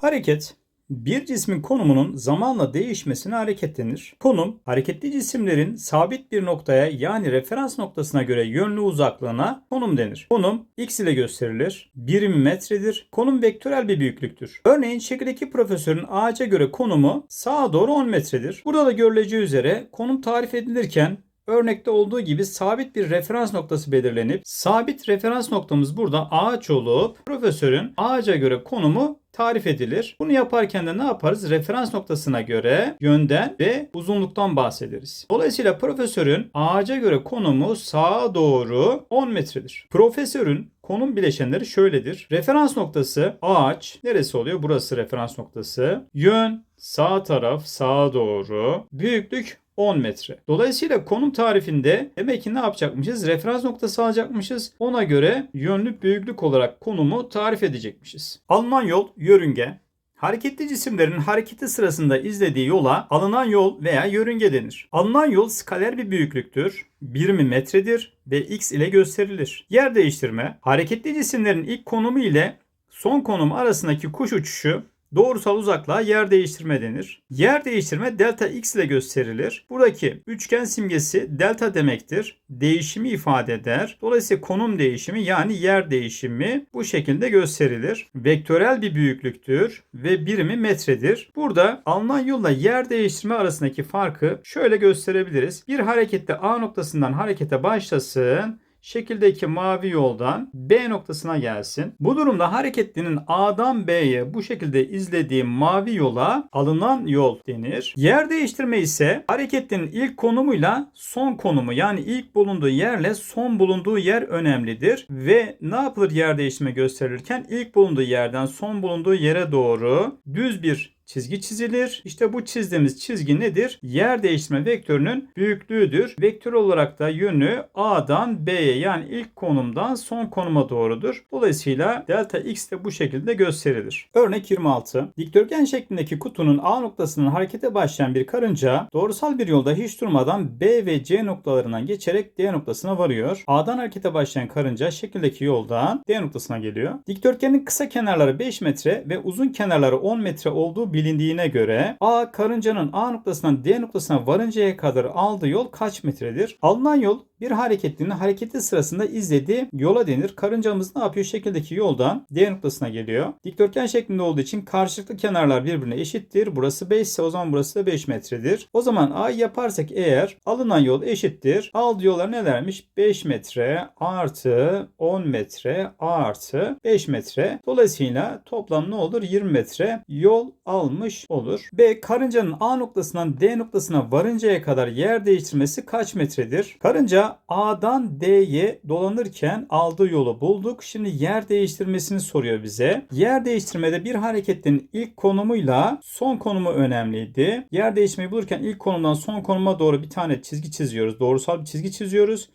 Hareket bir cismin konumunun zamanla değişmesine hareket denir. Konum, hareketli cisimlerin sabit bir noktaya yani referans noktasına göre yönlü uzaklığına konum denir. Konum x ile gösterilir. Birimi metredir. Konum vektörel bir büyüklüktür. Örneğin şekildeki profesörün ağaca göre konumu sağa doğru 10 metredir. Burada da görüleceği üzere konum tarif edilirken Örnekte olduğu gibi sabit bir referans noktası belirlenip sabit referans noktamız burada ağaç olup profesörün ağaca göre konumu tarif edilir. Bunu yaparken de ne yaparız? Referans noktasına göre yönden ve uzunluktan bahsederiz. Dolayısıyla profesörün ağaca göre konumu sağa doğru 10 metredir. Profesörün konum bileşenleri şöyledir. Referans noktası ağaç. Neresi oluyor? Burası referans noktası. Yön sağ taraf sağa doğru. Büyüklük 10 metre. Dolayısıyla konum tarifinde demek ki ne yapacakmışız? Referans noktası alacakmışız. Ona göre yönlü büyüklük olarak konumu tarif edecekmişiz. Alınan yol yörünge. Hareketli cisimlerin hareketi sırasında izlediği yola alınan yol veya yörünge denir. Alınan yol skaler bir büyüklüktür. Birimi metredir ve x ile gösterilir. Yer değiştirme. Hareketli cisimlerin ilk konumu ile son konum arasındaki kuş uçuşu Doğrusal uzaklığa yer değiştirme denir. Yer değiştirme delta x ile gösterilir. Buradaki üçgen simgesi delta demektir. Değişimi ifade eder. Dolayısıyla konum değişimi yani yer değişimi bu şekilde gösterilir. Vektörel bir büyüklüktür ve birimi metredir. Burada alınan yolla yer değiştirme arasındaki farkı şöyle gösterebiliriz. Bir harekette A noktasından harekete başlasın şekildeki mavi yoldan B noktasına gelsin. Bu durumda hareketlinin A'dan B'ye bu şekilde izlediği mavi yola alınan yol denir. Yer değiştirme ise hareketlinin ilk konumuyla son konumu yani ilk bulunduğu yerle son bulunduğu yer önemlidir. Ve ne yapılır yer değiştirme gösterilirken ilk bulunduğu yerden son bulunduğu yere doğru düz bir çizgi çizilir. İşte bu çizdiğimiz çizgi nedir? Yer değiştirme vektörünün büyüklüğüdür. Vektör olarak da yönü A'dan B'ye yani ilk konumdan son konuma doğrudur. Dolayısıyla delta x de bu şekilde gösterilir. Örnek 26. Dikdörtgen şeklindeki kutunun A noktasından harekete başlayan bir karınca doğrusal bir yolda hiç durmadan B ve C noktalarından geçerek D noktasına varıyor. A'dan harekete başlayan karınca şekildeki yoldan D noktasına geliyor. Dikdörtgenin kısa kenarları 5 metre ve uzun kenarları 10 metre olduğu bilindiğine göre A karıncanın A noktasından D noktasına varıncaya kadar aldığı yol kaç metredir? Alınan yol bir hareketlinin hareketi sırasında izlediği yola denir. Karıncamız ne yapıyor? Şekildeki yoldan D noktasına geliyor. Dikdörtgen şeklinde olduğu için karşılıklı kenarlar birbirine eşittir. Burası 5 ise o zaman burası da 5 metredir. O zaman A yaparsak eğer alınan yol eşittir. Aldığı yollar nelermiş? 5 metre artı 10 metre artı 5 metre. Dolayısıyla toplam ne olur? 20 metre yol almış olur. B karıncanın A noktasından D noktasına varıncaya kadar yer değiştirmesi kaç metredir? Karınca A'dan D'ye dolanırken aldığı yolu bulduk. Şimdi yer değiştirmesini soruyor bize. Yer değiştirmede bir hareketin ilk konumuyla son konumu önemliydi. Yer değiştirmeyi bulurken ilk konumdan son konuma doğru bir tane çizgi çiziyoruz. Doğrusal bir çizgi çiziyoruz.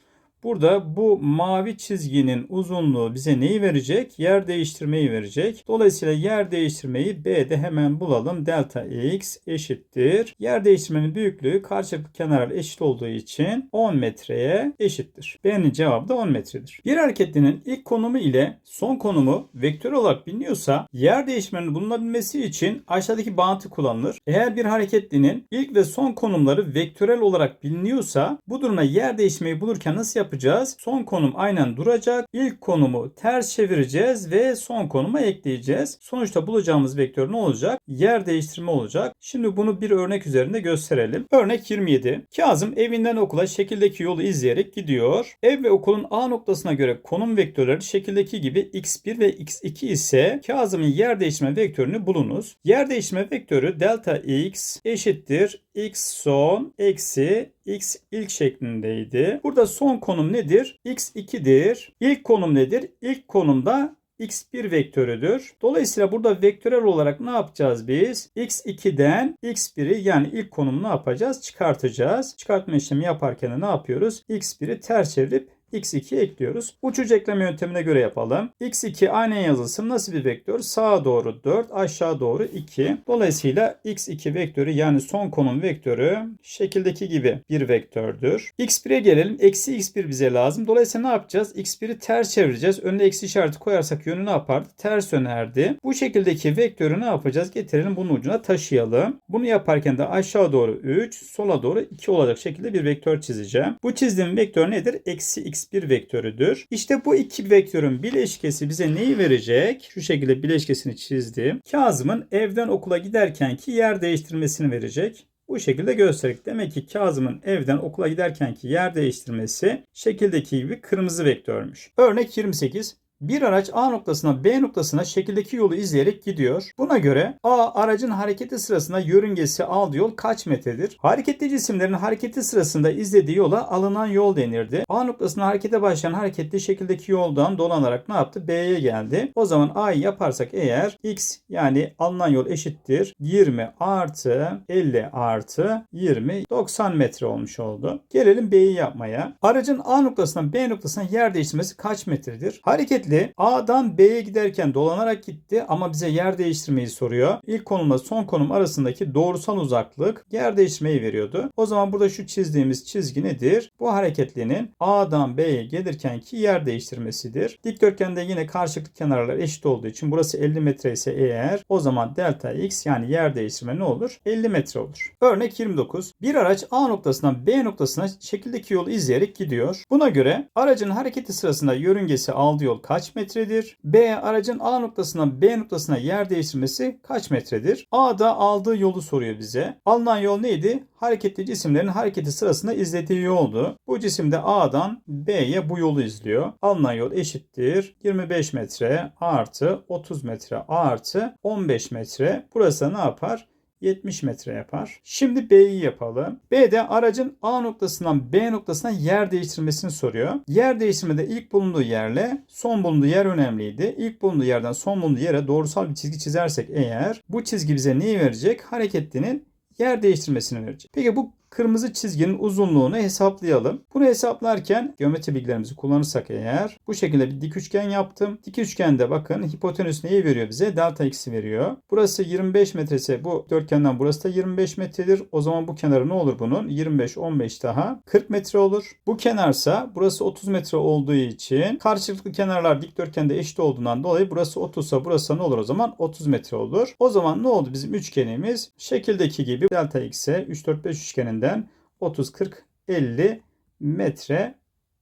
Burada bu mavi çizginin uzunluğu bize neyi verecek? Yer değiştirmeyi verecek. Dolayısıyla yer değiştirmeyi B'de hemen bulalım. Delta x eşittir. Yer değiştirmenin büyüklüğü karşılıklı kenarlar eşit olduğu için 10 metreye eşittir. B'nin cevabı da 10 metredir. Bir hareketlinin ilk konumu ile son konumu vektör olarak biliniyorsa yer değiştirmenin bulunabilmesi için aşağıdaki bağıntı kullanılır. Eğer bir hareketlinin ilk ve son konumları vektörel olarak biliniyorsa bu durumda yer değiştirmeyi bulurken nasıl yapacağız? Yapacağız? Son konum aynen duracak. İlk konumu ters çevireceğiz ve son konuma ekleyeceğiz. Sonuçta bulacağımız vektör ne olacak? Yer değiştirme olacak. Şimdi bunu bir örnek üzerinde gösterelim. Örnek 27. Kazım evinden okula şekildeki yolu izleyerek gidiyor. Ev ve okulun A noktasına göre konum vektörleri şekildeki gibi x1 ve x2 ise Kazım'ın yer değiştirme vektörünü bulunuz. Yer değiştirme vektörü delta x eşittir x son eksi x ilk şeklindeydi. Burada son konum nedir? x2'dir. İlk konum nedir? İlk konumda x1 vektörüdür. Dolayısıyla burada vektörel olarak ne yapacağız biz? x2'den x1'i yani ilk konumu ne yapacağız? Çıkartacağız. Çıkartma işlemi yaparken de ne yapıyoruz? x1'i ters çevirip x2 ekliyoruz. Uçucu ekleme yöntemine göre yapalım. x2 aynen yazılsın. Nasıl bir vektör? Sağa doğru 4, aşağı doğru 2. Dolayısıyla x2 vektörü yani son konum vektörü şekildeki gibi bir vektördür. x1'e gelelim. Eksi x1 bize lazım. Dolayısıyla ne yapacağız? x1'i ters çevireceğiz. Önüne eksi işareti koyarsak yönü ne yapardı? Ters önerdi. Bu şekildeki vektörü ne yapacağız? Getirelim bunun ucuna taşıyalım. Bunu yaparken de aşağı doğru 3, sola doğru 2 olacak şekilde bir vektör çizeceğim. Bu çizdiğim vektör nedir? Eksi x1 vektörüdür. İşte bu iki vektörün bileşkesi bize neyi verecek? Şu şekilde bileşkesini çizdim. Kazım'ın evden okula giderkenki yer değiştirmesini verecek. Bu şekilde gösterdik. Demek ki Kazım'ın evden okula giderkenki yer değiştirmesi şekildeki gibi kırmızı vektörmüş. Örnek 28. Bir araç A noktasına B noktasına şekildeki yolu izleyerek gidiyor. Buna göre A aracın hareketi sırasında yörüngesi aldığı yol kaç metredir? Hareketli cisimlerin hareketi sırasında izlediği yola alınan yol denirdi. A noktasına harekete başlayan hareketli şekildeki yoldan dolanarak ne yaptı? B'ye geldi. O zaman A'yı yaparsak eğer X yani alınan yol eşittir 20 artı 50 artı 20 90 metre olmuş oldu. Gelelim B'yi yapmaya. Aracın A noktasından B noktasına yer değiştirmesi kaç metredir? Hareketli A'dan B'ye giderken dolanarak gitti ama bize yer değiştirmeyi soruyor. İlk konumla son konum arasındaki doğrusal uzaklık yer değiştirmeyi veriyordu. O zaman burada şu çizdiğimiz çizgi nedir? Bu hareketlinin A'dan B'ye gelirkenki yer değiştirmesidir. Dikdörtgende yine karşılıklı kenarlar eşit olduğu için burası 50 metre ise eğer o zaman delta x yani yer değiştirme ne olur? 50 metre olur. Örnek 29. Bir araç A noktasından B noktasına şekildeki yolu izleyerek gidiyor. Buna göre aracın hareketi sırasında yörüngesi aldığı yol kaç metredir? B aracın A noktasından B noktasına yer değiştirmesi kaç metredir? A'da aldığı yolu soruyor bize. Alınan yol neydi? Hareketli cisimlerin hareketi sırasında izlediği yoldu. Bu cisim de A'dan B'ye bu yolu izliyor. Alınan yol eşittir 25 metre artı 30 metre artı 15 metre. Burası ne yapar? 70 metre yapar. Şimdi B'yi yapalım. B'de aracın A noktasından B noktasına yer değiştirmesini soruyor. Yer değiştirmede ilk bulunduğu yerle son bulunduğu yer önemliydi. İlk bulunduğu yerden son bulunduğu yere doğrusal bir çizgi çizersek eğer bu çizgi bize neyi verecek? Hareketlinin yer değiştirmesini verecek. Peki bu kırmızı çizginin uzunluğunu hesaplayalım. Bunu hesaplarken geometri bilgilerimizi kullanırsak eğer bu şekilde bir dik üçgen yaptım. Dik üçgende bakın hipotenüs neyi veriyor bize? Delta x'i veriyor. Burası 25 metre ise bu dörtgenden burası da 25 metredir. O zaman bu kenarı ne olur bunun? 25 15 daha 40 metre olur. Bu kenarsa burası 30 metre olduğu için karşılıklı kenarlar dikdörtgende eşit olduğundan dolayı burası 30 ise burası ne olur o zaman? 30 metre olur. O zaman ne oldu bizim üçgenimiz? Şekildeki gibi delta x'e 3 4 5 üçgeninde üzerinden 30, 40, 50 metre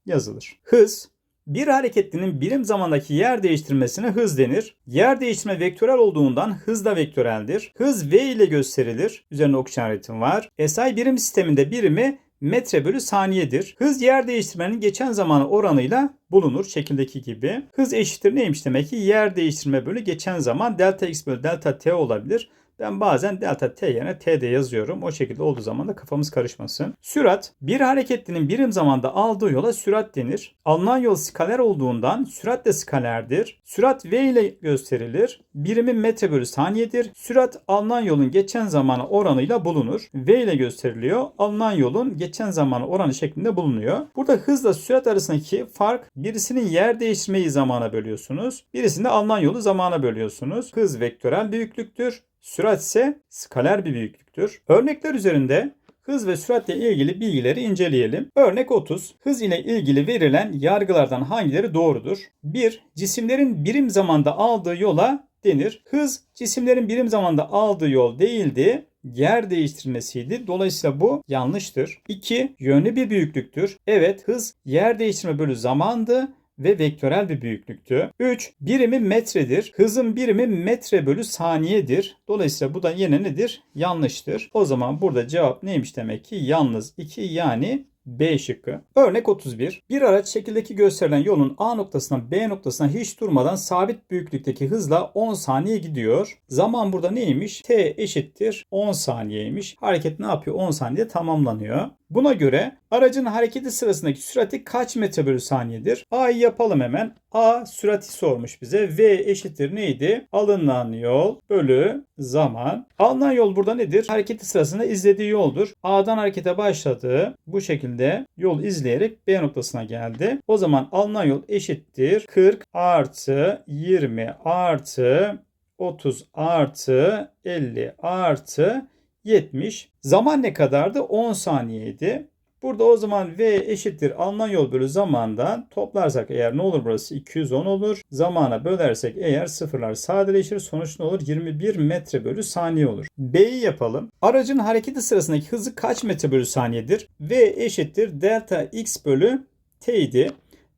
yazılır. Hız bir hareketlinin birim zamandaki yer değiştirmesine hız denir. Yer değiştirme vektörel olduğundan hız da vektöreldir. Hız v ile gösterilir. Üzerinde ok işaretim var. SI birim sisteminde birimi metre bölü saniyedir. Hız yer değiştirmenin geçen zamanı oranıyla bulunur şekildeki gibi. Hız eşittir neymiş demek ki yer değiştirme bölü geçen zaman delta x bölü delta t olabilir. Ben bazen delta t yerine t de yazıyorum. O şekilde olduğu zaman da kafamız karışmasın. Sürat bir hareketlinin birim zamanda aldığı yola sürat denir. Alınan yol skaler olduğundan sürat de skalerdir. Sürat v ile gösterilir. Birimi metre bölü saniyedir. Sürat alınan yolun geçen zamanı oranıyla bulunur. V ile gösteriliyor. Alınan yolun geçen zamanı oranı şeklinde bulunuyor. Burada hızla sürat arasındaki fark birisinin yer değiştirmeyi zamana bölüyorsunuz. Birisinde alınan yolu zamana bölüyorsunuz. Hız vektörel büyüklüktür. Sürat ise skaler bir büyüklüktür. Örnekler üzerinde hız ve süratle ilgili bilgileri inceleyelim. Örnek 30. Hız ile ilgili verilen yargılardan hangileri doğrudur? 1. Cisimlerin birim zamanda aldığı yola denir. Hız cisimlerin birim zamanda aldığı yol değildi yer değiştirmesiydi. Dolayısıyla bu yanlıştır. 2. Yönlü bir büyüklüktür. Evet hız yer değiştirme bölü zamandı ve vektörel bir büyüklüktü. 3. Birimi metredir. Hızın birimi metre bölü saniyedir. Dolayısıyla bu da yine nedir? Yanlıştır. O zaman burada cevap neymiş demek ki? Yalnız 2 yani B şıkkı. Örnek 31. Bir araç şekildeki gösterilen yolun A noktasından B noktasına hiç durmadan sabit büyüklükteki hızla 10 saniye gidiyor. Zaman burada neymiş? T eşittir 10 saniyeymiş. Hareket ne yapıyor? 10 saniye tamamlanıyor. Buna göre aracın hareketi sırasındaki sürati kaç metre bölü saniyedir? A'yı yapalım hemen. A sürati sormuş bize. V eşittir neydi? Alınan yol bölü zaman. Alınan yol burada nedir? Hareketi sırasında izlediği yoldur. A'dan harekete başladı. Bu şekilde yol izleyerek B noktasına geldi. O zaman alınan yol eşittir. 40 artı 20 artı 30 artı 50 artı 70. Zaman ne kadardı? 10 saniyeydi. Burada o zaman V eşittir alınan yol bölü zamandan toplarsak eğer ne olur burası 210 olur. Zamana bölersek eğer sıfırlar sadeleşir. Sonuç ne olur? 21 metre bölü saniye olur. B'yi yapalım. Aracın hareketi sırasındaki hızı kaç metre bölü saniyedir? V eşittir delta x bölü t idi.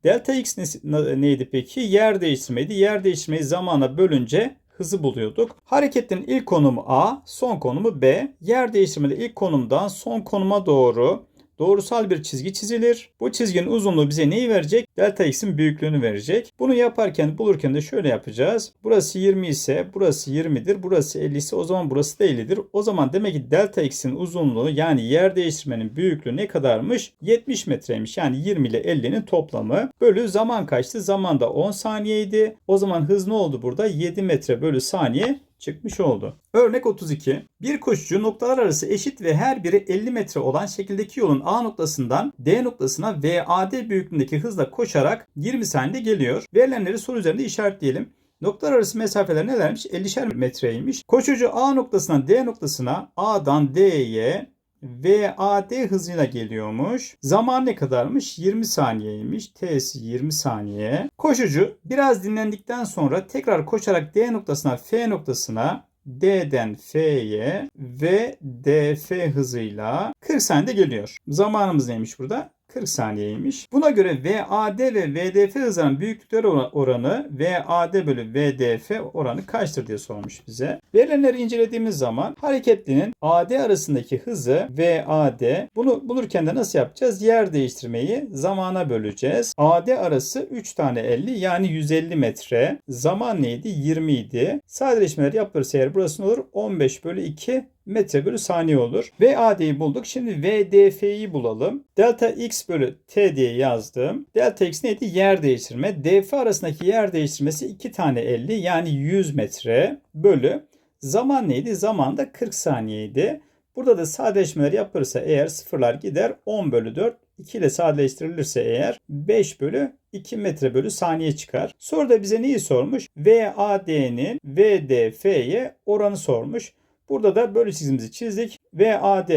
Delta x ne- neydi peki? Yer değiştirmeydi. Yer değiştirmeyi zamana bölünce hızı buluyorduk. Hareketin ilk konumu A, son konumu B. Yer değiştirmede ilk konumdan son konuma doğru doğrusal bir çizgi çizilir. Bu çizginin uzunluğu bize neyi verecek? Delta x'in büyüklüğünü verecek. Bunu yaparken bulurken de şöyle yapacağız. Burası 20 ise burası 20'dir. Burası 50 ise o zaman burası da 50'dir. O zaman demek ki delta x'in uzunluğu yani yer değiştirmenin büyüklüğü ne kadarmış? 70 metreymiş. Yani 20 ile 50'nin toplamı. Bölü zaman kaçtı? Zaman da 10 saniyeydi. O zaman hız ne oldu burada? 7 metre bölü saniye çıkmış oldu. Örnek 32. Bir koşucu noktalar arası eşit ve her biri 50 metre olan şekildeki yolun A noktasından D noktasına VAD büyüklüğündeki hızla koşarak 20 saniyede geliyor. Verilenleri soru üzerinde işaretleyelim. Noktalar arası mesafeler nelermiş? 50'şer metreymiş. Koşucu A noktasından D noktasına A'dan D'ye VAD hızıyla geliyormuş. Zaman ne kadarmış? 20 saniyeymiş. T'si 20 saniye. Koşucu biraz dinlendikten sonra tekrar koşarak D noktasına F noktasına D'den F'ye ve DF hızıyla 40 saniyede geliyor. Zamanımız neymiş burada? 40 saniyeymiş. Buna göre VAD ve VDF hızlarının büyüklükleri oranı VAD bölü VDF oranı kaçtır diye sormuş bize. Verilenleri incelediğimiz zaman hareketlinin AD arasındaki hızı VAD. Bunu bulurken de nasıl yapacağız? Yer değiştirmeyi zamana böleceğiz. AD arası 3 tane 50 yani 150 metre. Zaman neydi? 20 idi. Sadeleşmeler yapılırsa eğer burası ne olur? 15 bölü 2 metre bölü saniye olur. VAD'yi bulduk. Şimdi VDF'yi bulalım. Delta x bölü t diye yazdım. Delta x neydi? Yer değiştirme. DF arasındaki yer değiştirmesi 2 tane 50 yani 100 metre bölü. Zaman neydi? Zaman da 40 saniyeydi. Burada da sadeleşmeler yapılırsa eğer sıfırlar gider 10 bölü 4 2 ile sadeleştirilirse eğer 5 bölü 2 metre bölü saniye çıkar. Soruda bize neyi sormuş? VAD'nin VDF'ye oranı sormuş. Burada da bölü çizgimizi çizdik. VAD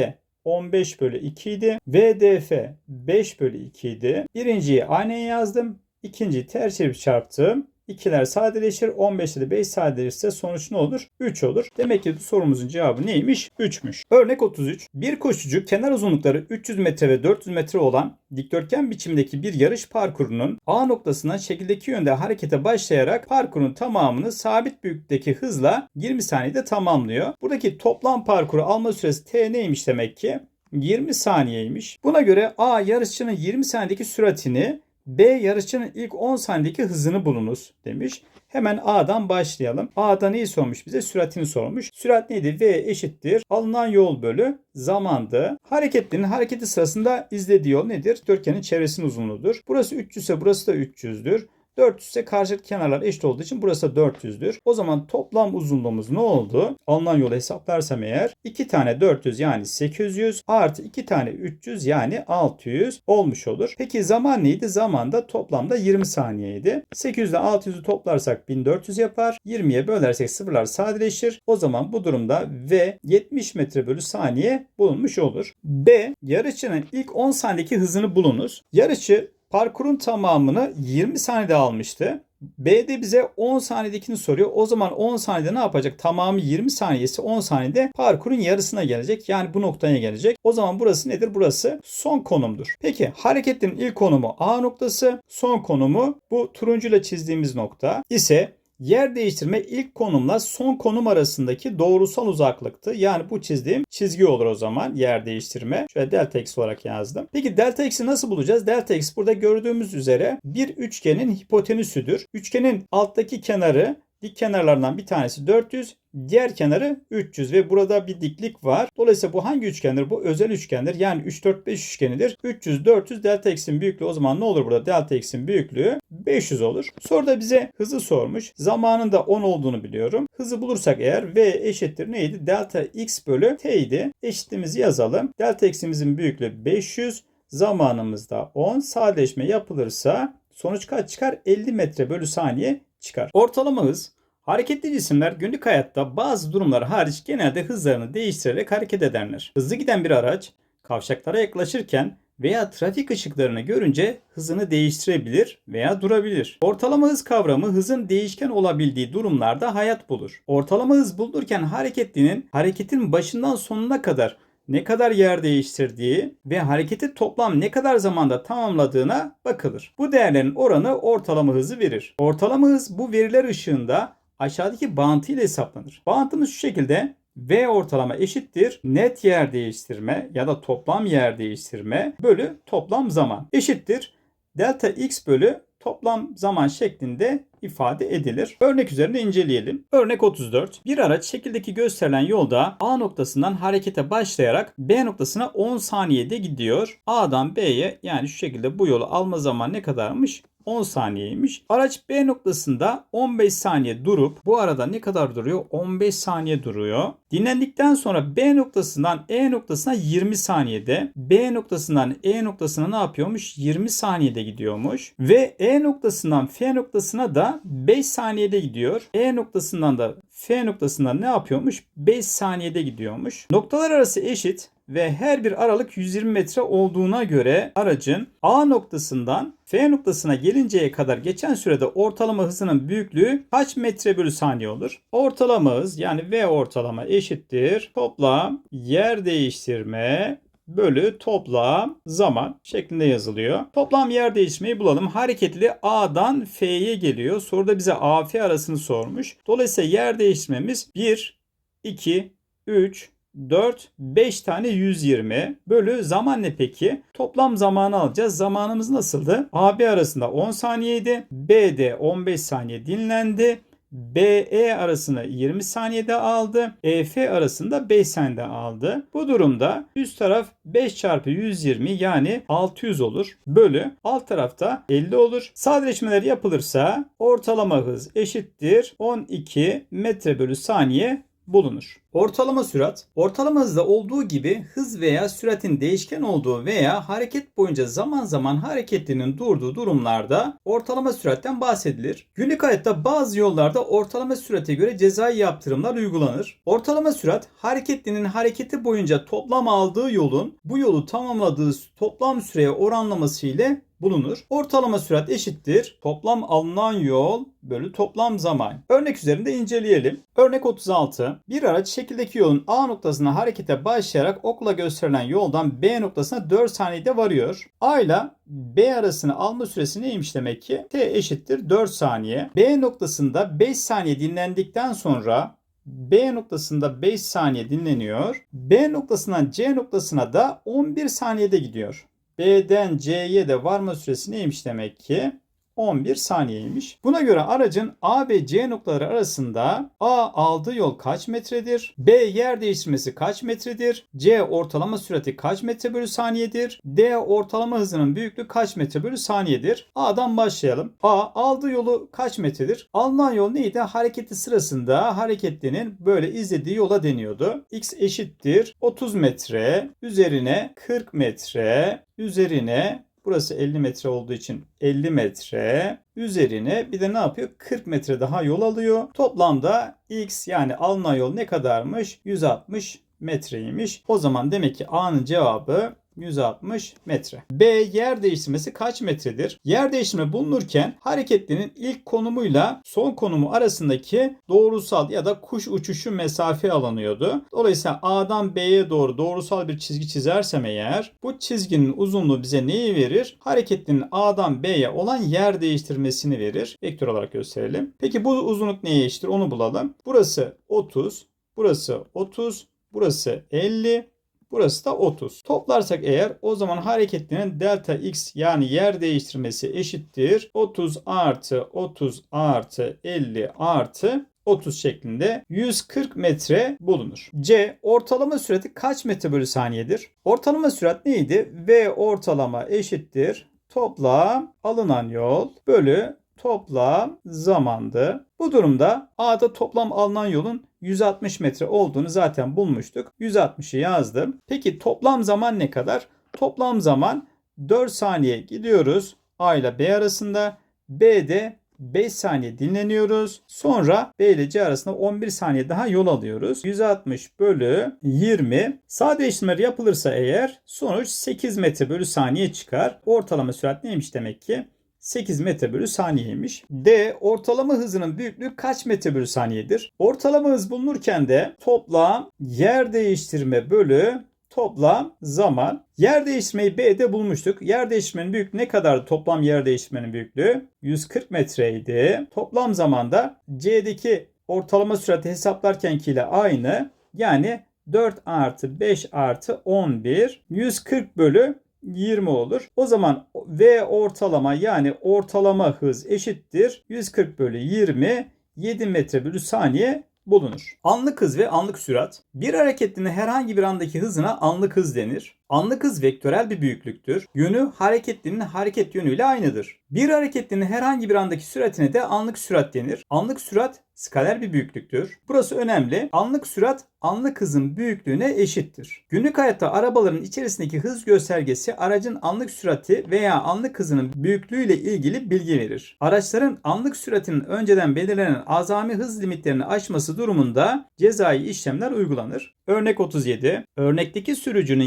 15 bölü 2 idi. VDF 5 bölü 2 idi. Birinciyi aynen yazdım. İkinciyi ters çevirip çarptım. İkiler sadeleşir. 15 ile 5 sadeleşirse sonuç ne olur? 3 olur. Demek ki sorumuzun cevabı neymiş? 3'müş. Örnek 33. Bir koşucu kenar uzunlukları 300 metre ve 400 metre olan dikdörtgen biçimdeki bir yarış parkurunun A noktasından şekildeki yönde harekete başlayarak parkurun tamamını sabit büyüklükteki hızla 20 saniyede tamamlıyor. Buradaki toplam parkuru alma süresi T neymiş demek ki? 20 saniyeymiş. Buna göre A yarışçının 20 saniyedeki süratini B yarışçının ilk 10 saniyedeki hızını bulunuz demiş. Hemen A'dan başlayalım. A'da neyi sormuş bize? Süratini sormuş. Sürat neydi? V eşittir. Alınan yol bölü zamandı. Hareketlinin hareketi sırasında izlediği yol nedir? Dörtgenin çevresinin uzunluğudur. Burası 300 ise burası da 300'dür. 400 ise karşılıklı kenarlar eşit olduğu için burası da 400'dür. O zaman toplam uzunluğumuz ne oldu? Alınan yolu hesaplarsam eğer 2 tane 400 yani 800 artı 2 tane 300 yani 600 olmuş olur. Peki zaman neydi? Zaman da toplamda 20 saniyeydi. 800 ile 600'ü toplarsak 1400 yapar. 20'ye bölersek sıfırlar sadeleşir. O zaman bu durumda V 70 metre bölü saniye bulunmuş olur. B yarışçının ilk 10 saniyedeki hızını bulunuz. Yarışçı Parkurun tamamını 20 saniyede almıştı. B'de bize 10 saniyedekini soruyor. O zaman 10 saniyede ne yapacak? Tamamı 20 saniyesi 10 saniyede parkurun yarısına gelecek. Yani bu noktaya gelecek. O zaman burası nedir? Burası son konumdur. Peki hareketin ilk konumu A noktası. Son konumu bu turuncuyla çizdiğimiz nokta ise Yer değiştirme ilk konumla son konum arasındaki doğrusal uzaklıktı. Yani bu çizdiğim çizgi olur o zaman yer değiştirme. Şöyle delta x olarak yazdım. Peki delta x'i nasıl bulacağız? Delta x burada gördüğümüz üzere bir üçgenin hipotenüsüdür. Üçgenin alttaki kenarı dik kenarlarından bir tanesi 400, Diğer kenarı 300 ve burada bir diklik var. Dolayısıyla bu hangi üçgendir? Bu özel üçgendir. Yani 3, 4, 5 üçgenidir. 300, 400 delta x'in büyüklüğü o zaman ne olur burada? Delta x'in büyüklüğü 500 olur. Soruda bize hızı sormuş. Zamanında 10 olduğunu biliyorum. Hızı bulursak eğer v eşittir neydi? Delta x bölü t idi. Eşitliğimizi yazalım. Delta x'imizin büyüklüğü 500. Zamanımızda 10. Sadeleşme yapılırsa sonuç kaç çıkar? 50 metre bölü saniye çıkar. Ortalama hız Hareketli cisimler günlük hayatta bazı durumlar hariç genelde hızlarını değiştirerek hareket ederler. Hızlı giden bir araç kavşaklara yaklaşırken veya trafik ışıklarını görünce hızını değiştirebilir veya durabilir. Ortalama hız kavramı hızın değişken olabildiği durumlarda hayat bulur. Ortalama hız bulunurken hareketlinin hareketin başından sonuna kadar ne kadar yer değiştirdiği ve hareketi toplam ne kadar zamanda tamamladığına bakılır. Bu değerlerin oranı ortalama hızı verir. Ortalama hız bu veriler ışığında aşağıdaki bağıntı ile hesaplanır. Bağıntımız şu şekilde V ortalama eşittir net yer değiştirme ya da toplam yer değiştirme bölü toplam zaman eşittir delta x bölü toplam zaman şeklinde ifade edilir. Örnek üzerinde inceleyelim. Örnek 34. Bir araç şekildeki gösterilen yolda A noktasından harekete başlayarak B noktasına 10 saniyede gidiyor. A'dan B'ye yani şu şekilde bu yolu alma zaman ne kadarmış? 10 saniyeymiş. Araç B noktasında 15 saniye durup bu arada ne kadar duruyor? 15 saniye duruyor. Dinlendikten sonra B noktasından E noktasına 20 saniyede, B noktasından E noktasına ne yapıyormuş? 20 saniyede gidiyormuş. Ve E noktasından F noktasına da 5 saniyede gidiyor. E noktasından da F noktasından ne yapıyormuş? 5 saniyede gidiyormuş. Noktalar arası eşit ve her bir aralık 120 metre olduğuna göre aracın A noktasından F noktasına gelinceye kadar geçen sürede ortalama hızının büyüklüğü kaç metre bölü saniye olur? Ortalama hız yani V ortalama eşittir. Toplam yer değiştirme bölü toplam zaman şeklinde yazılıyor. Toplam yer değişmeyi bulalım. Hareketli A'dan F'ye geliyor. Soruda bize AF arasını sormuş. Dolayısıyla yer değiştirmemiz 1, 2, 3, 4, 5 tane 120 bölü zaman ne peki? Toplam zamanı alacağız. Zamanımız nasıldı? AB arasında 10 saniyeydi. BD 15 saniye dinlendi. BE arasını 20 saniyede aldı. EF arasında 5 saniyede aldı. Bu durumda üst taraf 5 çarpı 120 yani 600 olur. Bölü alt tarafta 50 olur. Sadeleşmeler yapılırsa ortalama hız eşittir 12 metre bölü saniye bulunur. Ortalama sürat, ortalama hızda olduğu gibi hız veya süratin değişken olduğu veya hareket boyunca zaman zaman hareketlinin durduğu durumlarda ortalama süratten bahsedilir. Günlük hayatta bazı yollarda ortalama sürate göre cezai yaptırımlar uygulanır. Ortalama sürat, hareketlinin hareketi boyunca toplam aldığı yolun bu yolu tamamladığı toplam süreye oranlaması ile bulunur. Ortalama sürat eşittir. Toplam alınan yol bölü toplam zaman. Örnek üzerinde inceleyelim. Örnek 36. Bir araç şekildeki yolun A noktasına harekete başlayarak okla gösterilen yoldan B noktasına 4 saniyede varıyor. A ile B arasını alma süresi neymiş demek ki? T eşittir 4 saniye. B noktasında 5 saniye dinlendikten sonra B noktasında 5 saniye dinleniyor. B noktasından C noktasına da 11 saniyede gidiyor. B'den C'ye de varma süresi neymiş demek ki? 11 saniyeymiş. Buna göre aracın A ve C noktaları arasında A aldığı yol kaç metredir? B yer değiştirmesi kaç metredir? C ortalama sürati kaç metre bölü saniyedir? D ortalama hızının büyüklüğü kaç metre bölü saniyedir? A'dan başlayalım. A aldığı yolu kaç metredir? Alınan yol neydi? Hareketi sırasında hareketlinin böyle izlediği yola deniyordu. X eşittir 30 metre üzerine 40 metre üzerine Burası 50 metre olduğu için 50 metre üzerine bir de ne yapıyor? 40 metre daha yol alıyor. Toplamda x yani alınan yol ne kadarmış? 160 metreymiş. O zaman demek ki A'nın cevabı 160 metre. B yer değiştirmesi kaç metredir? Yer değiştirme bulunurken hareketlinin ilk konumuyla son konumu arasındaki doğrusal ya da kuş uçuşu mesafe alınıyordu. Dolayısıyla A'dan B'ye doğru doğrusal bir çizgi çizersem eğer bu çizginin uzunluğu bize neyi verir? Hareketlinin A'dan B'ye olan yer değiştirmesini verir. Vektör olarak gösterelim. Peki bu uzunluk neye eşittir? Onu bulalım. Burası 30, burası 30, burası 50, Burası da 30. Toplarsak eğer o zaman hareketlinin delta x yani yer değiştirmesi eşittir. 30 artı 30 artı 50 artı 30 şeklinde 140 metre bulunur. C. Ortalama sürati kaç metre bölü saniyedir? Ortalama sürat neydi? V ortalama eşittir. Toplam alınan yol bölü toplam zamandı. Bu durumda A'da toplam alınan yolun 160 metre olduğunu zaten bulmuştuk. 160'ı yazdım. Peki toplam zaman ne kadar? Toplam zaman 4 saniye gidiyoruz A ile B arasında. B'de 5 saniye dinleniyoruz. Sonra B ile C arasında 11 saniye daha yol alıyoruz. 160 bölü 20. Sade işlemler yapılırsa eğer sonuç 8 metre bölü saniye çıkar. Ortalama sürat neymiş demek ki? 8 metre bölü saniyeymiş. D. Ortalama hızının büyüklüğü kaç metre bölü saniyedir? Ortalama hız bulunurken de toplam yer değiştirme bölü toplam zaman. Yer değiştirmeyi B'de bulmuştuk. Yer değiştirmenin büyüklüğü ne kadardı? Toplam yer değiştirmenin büyüklüğü 140 metreydi. Toplam zamanda C'deki ortalama sürati hesaplarkenkiyle aynı. Yani 4 artı 5 artı 11 140 bölü 20 olur. O zaman V ortalama yani ortalama hız eşittir. 140 bölü 20 7 metre bölü saniye bulunur. Anlık hız ve anlık sürat. Bir hareketlinin herhangi bir andaki hızına anlık hız denir. Anlık hız vektörel bir büyüklüktür. Yönü hareketlinin hareket yönüyle aynıdır. Bir hareketlinin herhangi bir andaki süratine de anlık sürat denir. Anlık sürat skaler bir büyüklüktür. Burası önemli. Anlık sürat anlık hızın büyüklüğüne eşittir. Günlük hayatta arabaların içerisindeki hız göstergesi aracın anlık sürati veya anlık hızının büyüklüğüyle ilgili bilgi verir. Araçların anlık süratinin önceden belirlenen azami hız limitlerini aşması durumunda cezai işlemler uygulanır. Örnek 37. Örnekteki sürücünün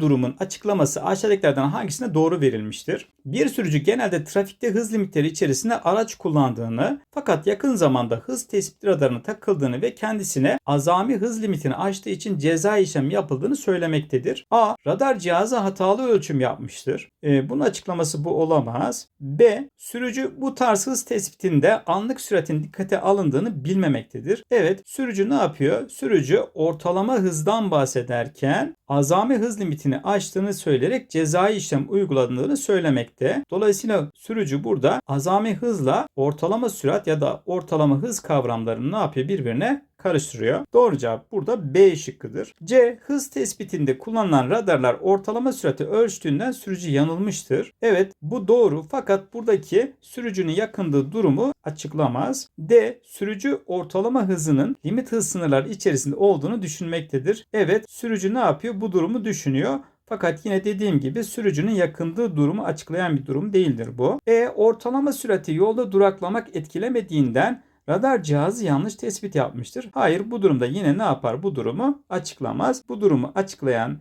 durumun açıklaması aşağıdakilerden hangisine doğru verilmiştir? Bir sürücü genelde trafikte hız limitleri içerisinde araç kullandığını fakat yakın zamanda hız tespit radarına takıldığını ve kendisine azami hız limitini aştığı için ceza işlemi yapıldığını söylemektedir. A. Radar cihazı hatalı ölçüm yapmıştır. E, bunun açıklaması bu olamaz. B. Sürücü bu tarz hız tespitinde anlık süratin dikkate alındığını bilmemektedir. Evet sürücü ne yapıyor? Sürücü ortalama hızdan bahsederken azami hız limitini aştığını söyleyerek cezai işlem uyguladığını söylemekte. Dolayısıyla sürücü burada azami hızla ortalama sürat ya da ortalama hız kavramlarını ne yapıyor birbirine karıştırıyor. Doğru cevap burada B şıkkıdır. C. Hız tespitinde kullanılan radarlar ortalama sürati ölçtüğünden sürücü yanılmıştır. Evet bu doğru fakat buradaki sürücünün yakındığı durumu açıklamaz. D. Sürücü ortalama hızının limit hız sınırları içerisinde olduğunu düşünmektedir. Evet sürücü ne yapıyor? Bu durumu düşünüyor. Fakat yine dediğim gibi sürücünün yakındığı durumu açıklayan bir durum değildir bu. E ortalama sürati yolda duraklamak etkilemediğinden radar cihazı yanlış tespit yapmıştır. Hayır bu durumda yine ne yapar bu durumu açıklamaz. Bu durumu açıklayan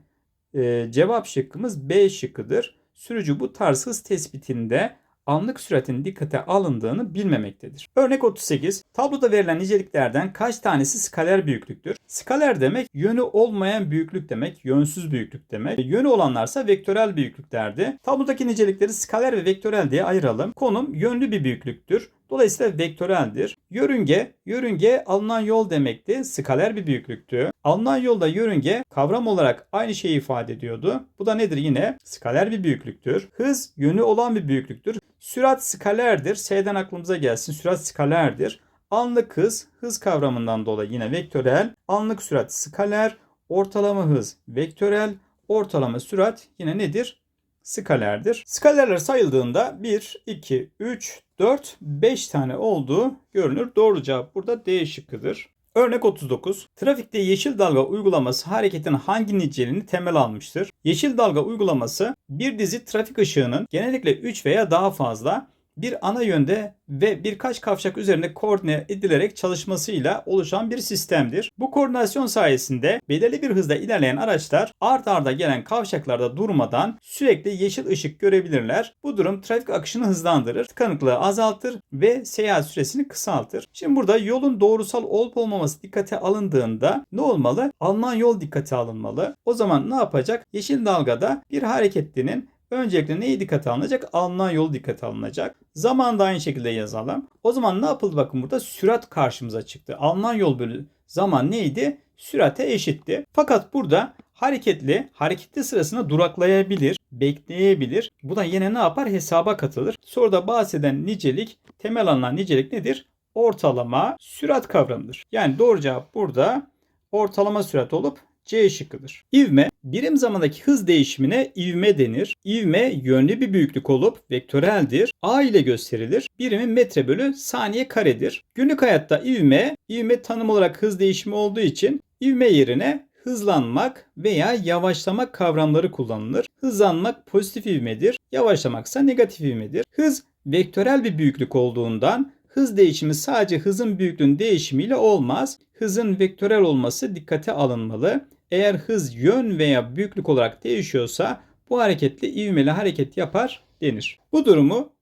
e, cevap şıkkımız B şıkkıdır. Sürücü bu tarz hız tespitinde anlık süratin dikkate alındığını bilmemektedir. Örnek 38. Tabloda verilen niceliklerden kaç tanesi skaler büyüklüktür? Skaler demek yönü olmayan büyüklük demek, yönsüz büyüklük demek. Yönü olanlarsa vektörel büyüklüklerdi. Tablodaki nicelikleri skaler ve vektörel diye ayıralım. Konum yönlü bir büyüklüktür. Dolayısıyla vektöreldir. Yörünge, yörünge alınan yol demekti. Skaler bir büyüklüktü. Alınan yolda yörünge kavram olarak aynı şeyi ifade ediyordu. Bu da nedir yine? Skaler bir büyüklüktür. Hız yönü olan bir büyüklüktür. Sürat skalerdir. S'den aklımıza gelsin. Sürat skalerdir. Anlık hız, hız kavramından dolayı yine vektörel. Anlık sürat skaler. Ortalama hız vektörel. Ortalama sürat yine nedir? Skalerdir. Skalerler sayıldığında 1, 2, 3, 4, 5 tane olduğu görünür. Doğru cevap burada D şıkkıdır. Örnek 39. Trafikte yeşil dalga uygulaması hareketin hangi niceliğini temel almıştır? Yeşil dalga uygulaması bir dizi trafik ışığının genellikle 3 veya daha fazla bir ana yönde ve birkaç kavşak üzerinde koordine edilerek çalışmasıyla oluşan bir sistemdir. Bu koordinasyon sayesinde belirli bir hızda ilerleyen araçlar art arda gelen kavşaklarda durmadan sürekli yeşil ışık görebilirler. Bu durum trafik akışını hızlandırır, tıkanıklığı azaltır ve seyahat süresini kısaltır. Şimdi burada yolun doğrusal olup olmaması dikkate alındığında ne olmalı? Alınan yol dikkate alınmalı. O zaman ne yapacak? Yeşil dalgada bir hareketlinin Öncelikle neyi dikkate alınacak? Alınan yol dikkate alınacak. Zaman da aynı şekilde yazalım. O zaman ne yapıldı? Bakın burada sürat karşımıza çıktı. Alınan yol bölü zaman neydi? Sürate eşitti. Fakat burada hareketli, hareketli sırasında duraklayabilir, bekleyebilir. Bu da yine ne yapar? Hesaba katılır. Soruda bahseden nicelik, temel alınan nicelik nedir? ortalama sürat kavramıdır. Yani doğru cevap burada ortalama sürat olup C şıkkıdır. İvme, birim zamandaki hız değişimine ivme denir. İvme yönlü bir büyüklük olup vektöreldir. A ile gösterilir. Birimi metre bölü saniye karedir. Günlük hayatta ivme, ivme tanım olarak hız değişimi olduğu için ivme yerine hızlanmak veya yavaşlamak kavramları kullanılır. Hızlanmak pozitif ivmedir, yavaşlamaksa negatif ivmedir. Hız vektörel bir büyüklük olduğundan hız değişimi sadece hızın büyüklüğün değişimiyle olmaz. Hızın vektörel olması dikkate alınmalı. Eğer hız yön veya büyüklük olarak değişiyorsa bu hareketle ivmeli hareket yapar denir. Bu durumu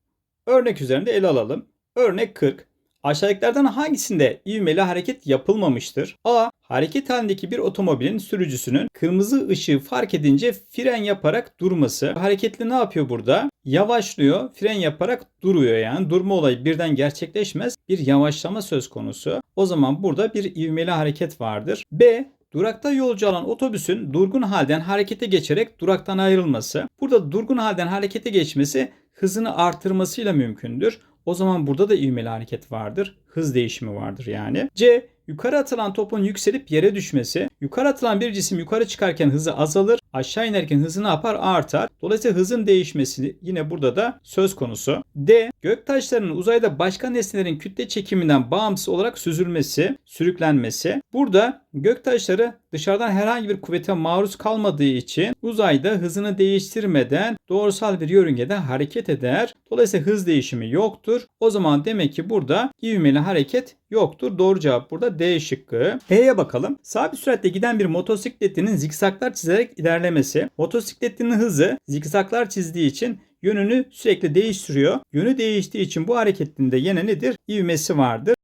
örnek üzerinde ele alalım. Örnek 40. Aşağıdakilerden hangisinde ivmeli hareket yapılmamıştır? A. Hareket halindeki bir otomobilin sürücüsünün kırmızı ışığı fark edince fren yaparak durması. Hareketli ne yapıyor burada? Yavaşlıyor, fren yaparak duruyor yani. Durma olayı birden gerçekleşmez. Bir yavaşlama söz konusu. O zaman burada bir ivmeli hareket vardır. B. Durakta yolcu alan otobüsün durgun halden harekete geçerek duraktan ayrılması. Burada durgun halden harekete geçmesi hızını artırmasıyla mümkündür. O zaman burada da ivmeli hareket vardır. Hız değişimi vardır yani. C. Yukarı atılan topun yükselip yere düşmesi. Yukarı atılan bir cisim yukarı çıkarken hızı azalır. Aşağı inerken hızı ne yapar? Artar. Dolayısıyla hızın değişmesi yine burada da söz konusu. D. Göktaşlarının uzayda başka nesnelerin kütle çekiminden bağımsız olarak süzülmesi, sürüklenmesi. Burada göktaşları dışarıdan herhangi bir kuvvete maruz kalmadığı için uzayda hızını değiştirmeden doğrusal bir yörüngede hareket eder. Dolayısıyla hız değişimi yoktur. O zaman demek ki burada ivmeli hareket yoktur. Doğru cevap burada D şıkkı. E'ye bakalım. Sabit süratle giden bir motosikletinin zikzaklar çizerek ilerlemesi. Motosikletinin hızı zikzaklar çizdiği için yönünü sürekli değiştiriyor. Yönü değiştiği için bu hareketinde yine nedir? İvmesi vardır.